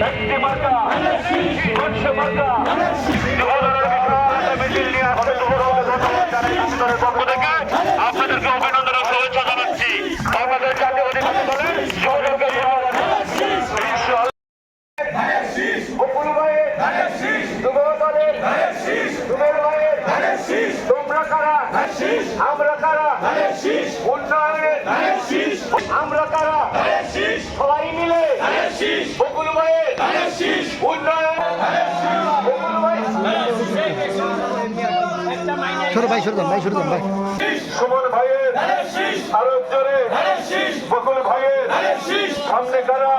ব্যক্তি মার্কা মানুষ মার্কা পক্ষ থেকে আপনাদেরকে অভিনন্দন ও শুভেচ্ছা জানাচ্ছি বাংলাদেশ জাতীয় অধিকারী দলের সহযোগী আমরা কারা আমরা কারা আমরা সময়ে শুরু ভাই শুরু ভাই শুরু ভাই। সুমন ভাইয়ের আরও জোরে। বকুল ভাইয়ের সামনে কারা?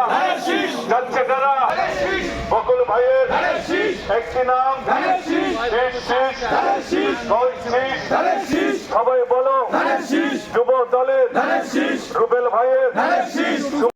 যাচ্ছে কারা? বকুল ভাইয়ের একটি নাম। সবাই বলো। যুব দলের রুবেল ভাইয়ের